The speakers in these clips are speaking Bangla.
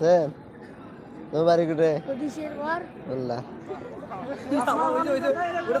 শুনছেন তোমার বাড়ি কোটে বললা ওটা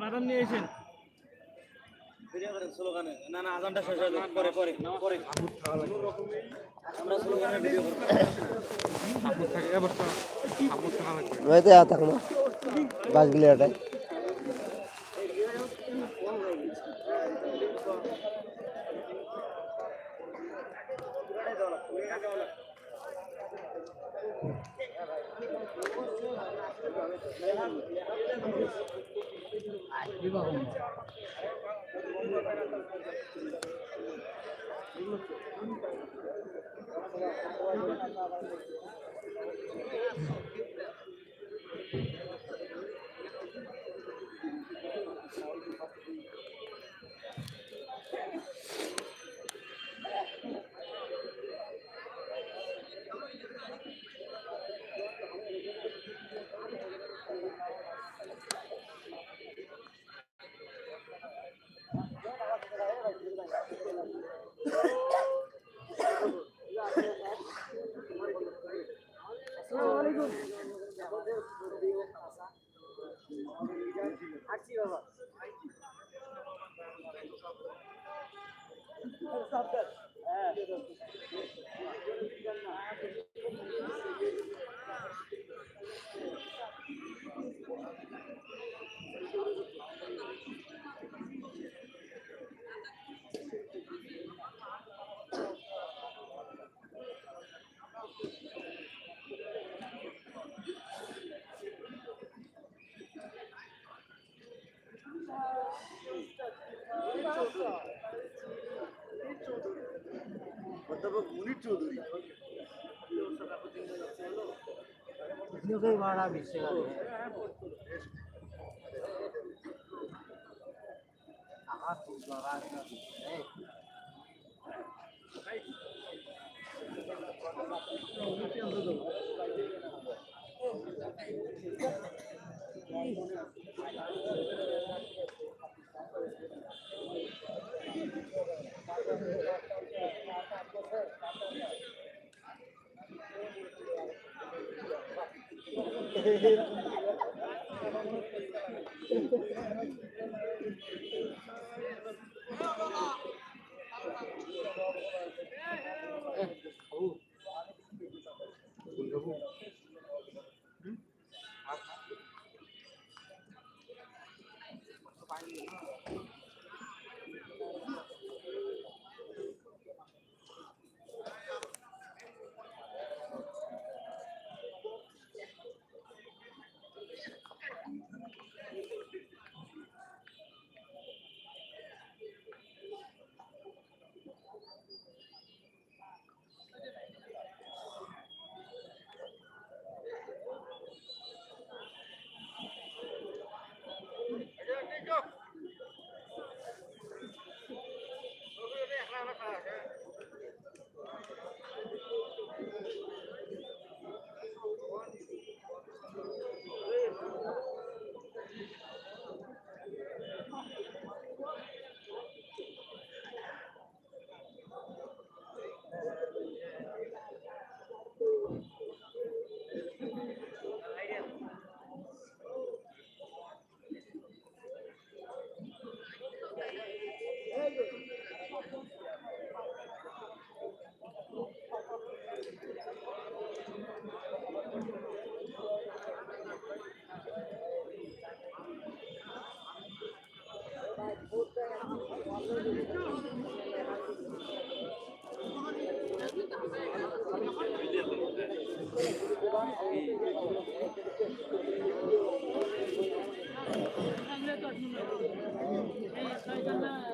বাদাম নিয়ে এসেন ভিডিও করেন না না আজানটা শেষ হয়ে যাবে পরে পরে পরে। আমরা স্লোগানে ভিডিও করব। আপদ থাকে লাগবে। নয়তো আর থাকো দুটোই ভাড়া বেশি লাগে আমার খুব এরকম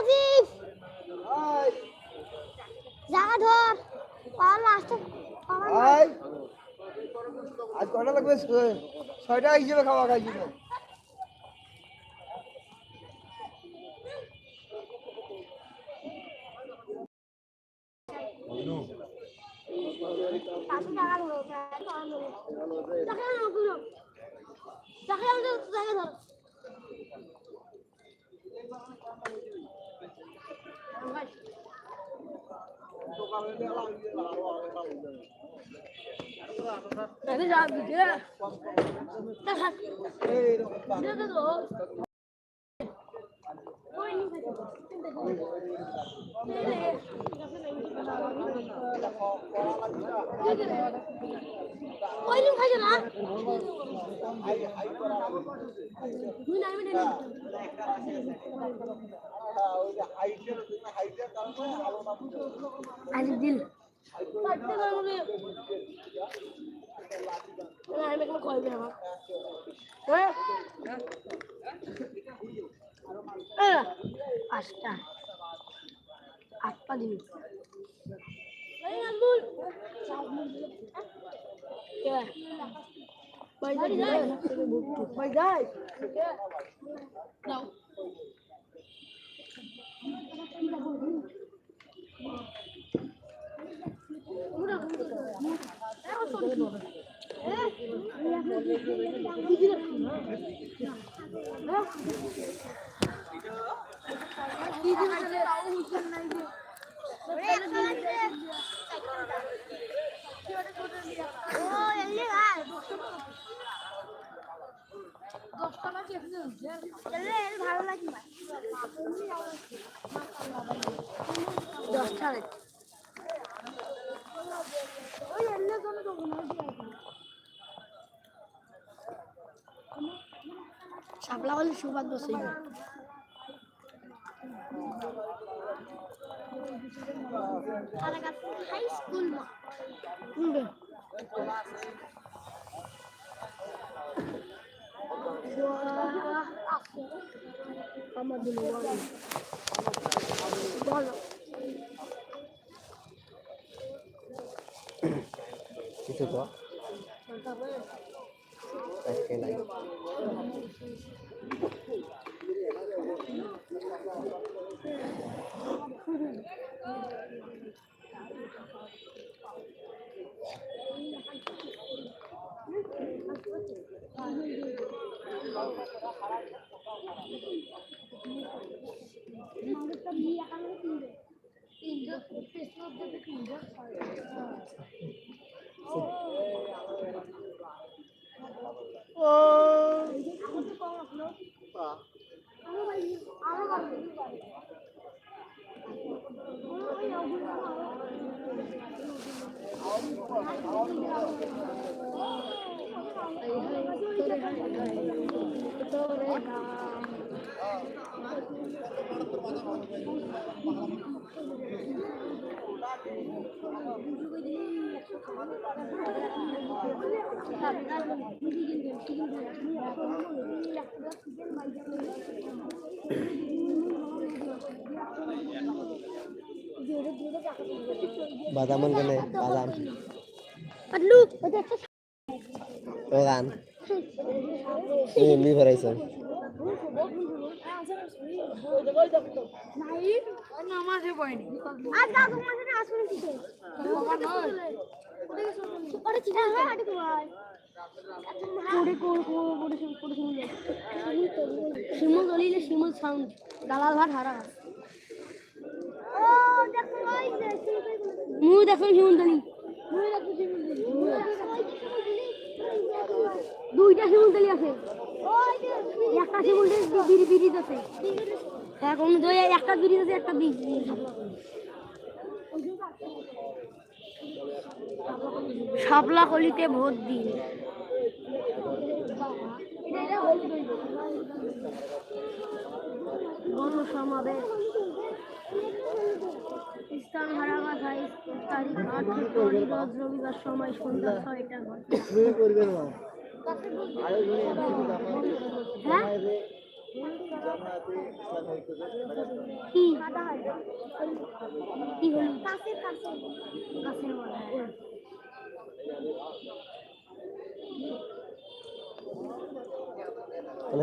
আজিজ জায়গা ধর। পাওয়ার লাস্টে পাওয়ার আই আজ কটা লাগবে? ছয়টা হিসেবে খাওয়া খাইছি তো। পাশে জায়গা ধরো পাওয়ার ধরো জায়গা ধরো জায়গা ধরো জায়গা ধরো Ini jangan dia. Tahan. Dia tuh loh. Oh ini Oh ini Eh? Eh, guys. No. ভালো লাগে দশটা ওই এলে কোনো দেবো না শাপলা বলে। সুভাগ্য সেই হাই স্কুল মা কোনটা আমাদের বলো কিছু তো আজকে নাই বাদাম কেনে বাদাম। পাতলু ওটা একটা এমনি ভরাইছেন শিমুল দলিলে শিমুল সাউন্ড দালাল ভাট হারা ও দেখো শিমুল দলি মু দেখো শিমুল দলি দুইটা শিমুল দলি আছে। একটা শিমুল দলি বিড়ি বিড়ি আছে এখন একটা বিড়ি আছে একটা বিষ শাপলা কলিতে ভোট দিন। গণসমাবেশ। তারিখ রবিবার সময় সন্ধ্যা ছয়টা।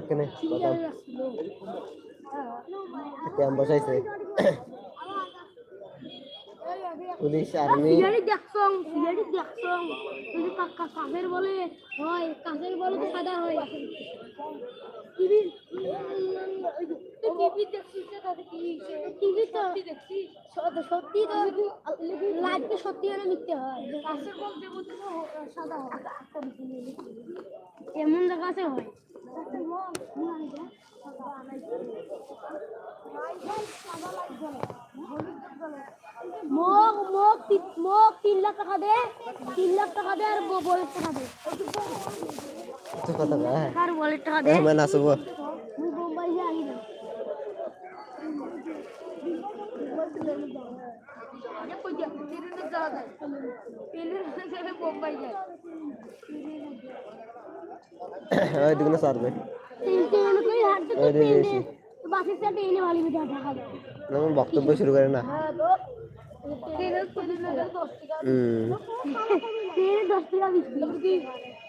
কেনে ক্যাম্প বসাইছে পুলিশ আর্মি দেখছং দেখছং কাকের বলে হয় কাকের বলে তো সাদা হয়। টিভি টিভি দেখছিস? টিভি তো দেখছি সত্যি তো লাইভে সত্যি আর মিথ্যে হয়। বল দেবো তো সাদা হয়। এমন জায়গাতে হয়। মোক মোক মোক তিন লাখ টাকা দে তিন লাখ টাকা দে আর বলের টাকা দে। তো কথা কয় আর বলের টাকা দে হ্যাঁ মানে আসব মুই বোম্বাই যে আগে ওই দিকে সারবে বাসের সাথে এনে ভালো বেটা টাকা দে যেমন বক্তব্য শুরু করে না হুম ট্রেনে দশ টাকা বিক্রি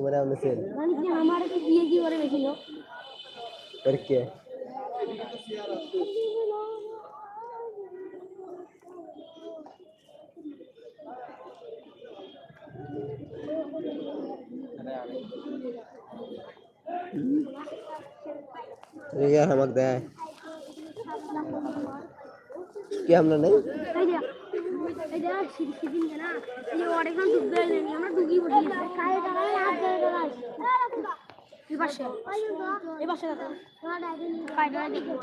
তোমার আমনে সেল জানিস কি আমার কি বিয়ে কি করে বেশি লোক पर क्या यार हमक दे কি আমরা নাই এই যে এই যে সিঁড়ি সিঁড়ি না এই যে অনেকক্ষণ ডুববে নেই আমরা ডুবি বসি কায়ে দাঁড়ায় হাত ধরে দাঁড়ায় এই পাশে এই পাশে দাঁড়ায় কায়ে দেখি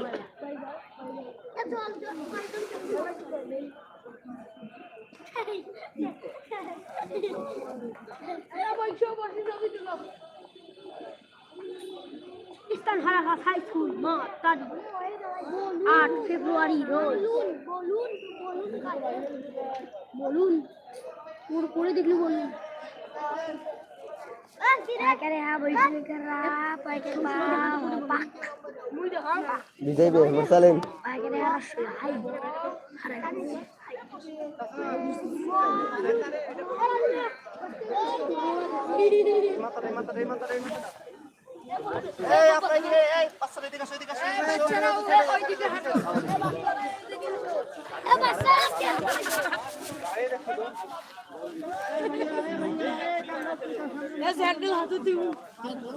স্থান হারাঘাট হাই স্কুল আট ফেব্রুয়ারি রোজ। বলুন। ওর করে দেখলি বলুন। পাইকারে হ্যাঁ বৈশালী করা পাইকারে পাক বিজয় বে মুরসালিন পাইকারে হাই। হারাই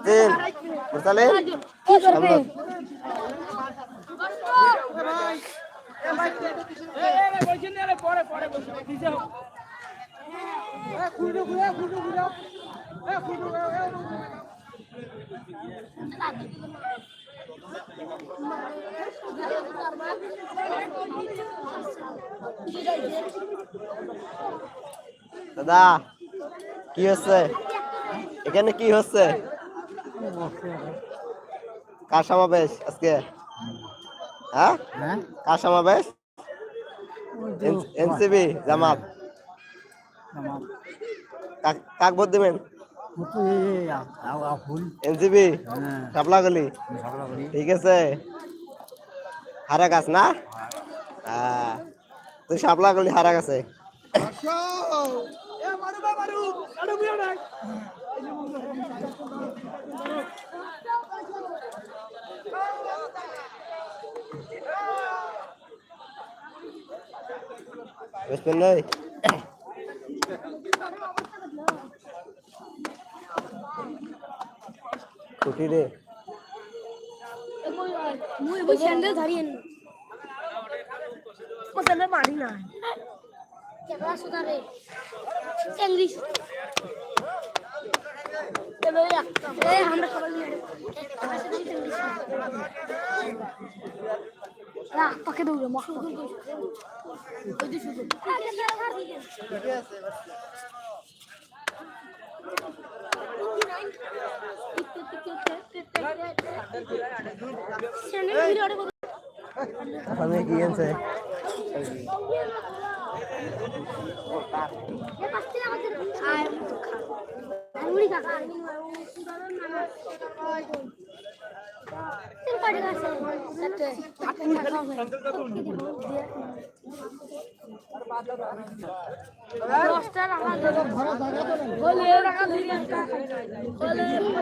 তিন মুরসালিন কি করবে দাদা কি হচ্ছে? এখানে কি হচ্ছে? কার সমাবেশ আজকে? হ্যাঁ? কার সমাবেশ? এনসিবি জামাত। কাক- কাক ভোট দেবেন? ঠিক আছে। হারা গাছ না? তুই সাপলাগলি হারা গাছে। বুঝবেন ছুটি রে মুই বই স্যান্ডেল ধরিয়ে নি মারি না কেবলা সুদা রে ইংলিশ এবে এ আমরা সবাই মিলে না পাকে দৌড়ে মহা ওই যে ভিডিওটা কি আনছে দশটা দেবো বলে ধরে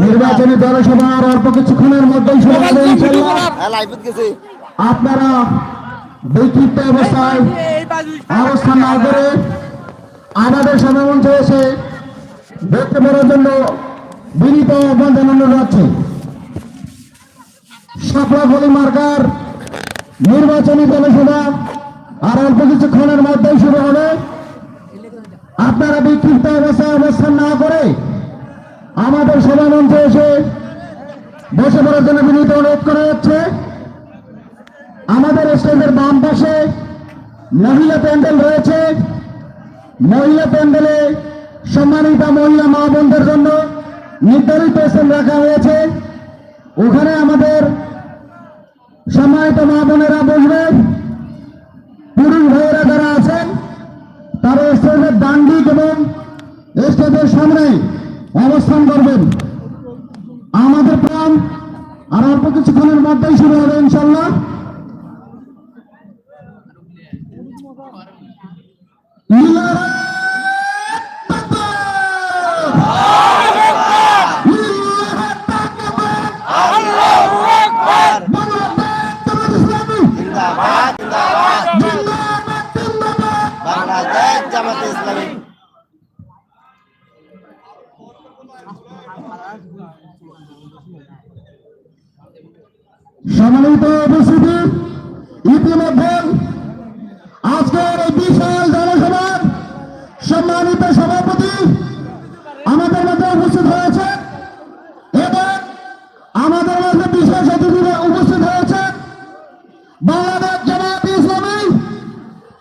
নির্বাচনী অল্প কিছুক্ষণের মধ্যেই আপনারা বিক্ষিপ্ত অবস্থায় অবস্থান না করে আমাদের সমামঞ্চে এসে দেখতে পারার জন্য বিনীত আহ্বান জানানো যাচ্ছে সাপলা ফলি মার্কার নির্বাচনী জনসভা আর অল্প কিছুক্ষণের মধ্যেই শুরু হবে। আপনারা বিক্ষিপ্ত অবস্থায় অবস্থান না করে আমাদের সভামঞ্চে এসে বসে পড়ার জন্য বিনীত অনুরোধ করা যাচ্ছে আমাদের স্টেজের বাম পাশে মহিলা প্যান্ডেল রয়েছে। মহিলা প্যান্ডেলে সম্মানিত মহিলা মা বোনদের জন্য নির্ধারিত স্থান রাখা হয়েছে। ওখানে আমাদের সম্মানিত মা বোনেরা বসবেন পুরুষ ভাইয়েরা যারা আছেন, তারা স্টেজের ডান দিক এবং স্টেজের সামনে অবস্থান করবেন। আমাদের প্রাণ আর অল্প কিছুক্ষণের মধ্যেই শুরু জামাতে ইসলামী। সম্মানিত উপস্থিতি, ইতিমধ্যে আজকের এই বিশাল জনসভার সম্মানিত সভাপতি আমাদের মধ্যে উপস্থিত হয়েছে এবং আমাদের মধ্যে বিশেষ অতিথিরা উপস্থিত হয়েছে বাংলাদেশ জামাত ইসলামী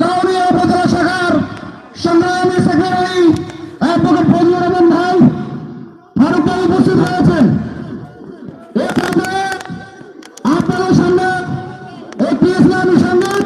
কাউরিয়া উপজেলা শাখার সংগ্রামী সেক্রেটারি অ্যাডভোকেট ফজলুর রহমান ভাই ফারুক ভাই উপস্থিত হয়েছেন এখানে আপনাদের সামনে একটি ইসলামী সংগীত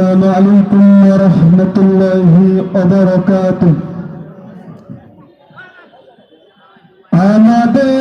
السلام عليكم ورحمة الله وبركاته. أنا আমাদের